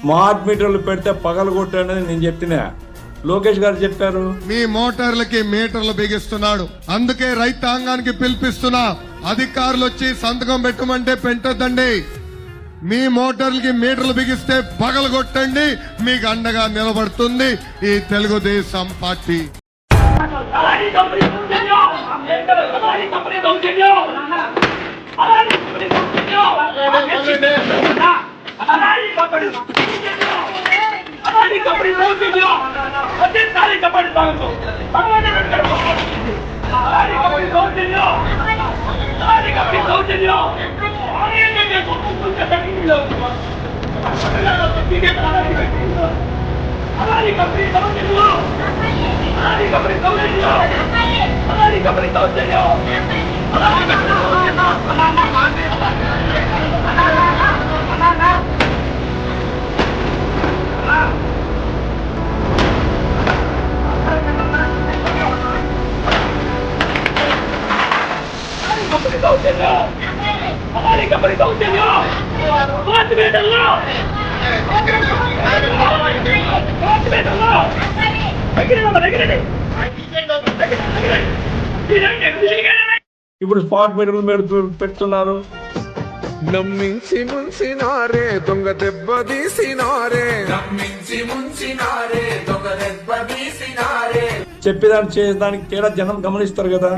Smart మీటర్లు పెడితే పగలు కొట్టనేది నేను చెప్పిన. లోకేష్ గారు చెప్పారు. మీ మోటార్లకి మీటర్లు బిగిస్తున్నాడు. అందుకే రైతాంగానికి పిలిపిస్తున్నా. అధికారులు వచ్చి సంతకం పెట్టమంటే పెట్టొద్దండి. మీ మోటార్లకి మీటర్లు బిగిస్తే పగలు కొట్టండి. మీకు అండగా నిలబడుతుంది ఈ తెలుగుదేశం పార్టీ. కంపెనీ దౌర్జన్యం దౌర్జన్యం అలాని కంపెనీ దౌర్జన్యం అలాని కంపెనీ దౌర్జన్యం ప్రతిసారి కంపెనీ తాగుతూ అలాని కంపెనీ దౌర్జన్యం అలాని కంపెనీ దౌర్జన్యం అలాని కంపెనీ దౌర్జన్యం అలాని కంపెనీ దౌర్జన్యం అలాని కంపెనీ దౌర్జన్యం అలాని కంపెనీ కంపెనీ దౌర్జన్యం అలాని కంపెనీ దౌర్జన్యం పాతి ఇప్పుడు స్మార్ట్ మీటర్లు పెడుతూ పెడుతున్నారు. నమ్మించి ముంచినారే దొంగ దెబ్బ తీసినారే. నమ్మించి ముంచినారే దొంగ దెబ్బ తీసినారే. చెప్పేదాన్ని చేసేదానికి తేడా జనం గమనిస్తారు కదా.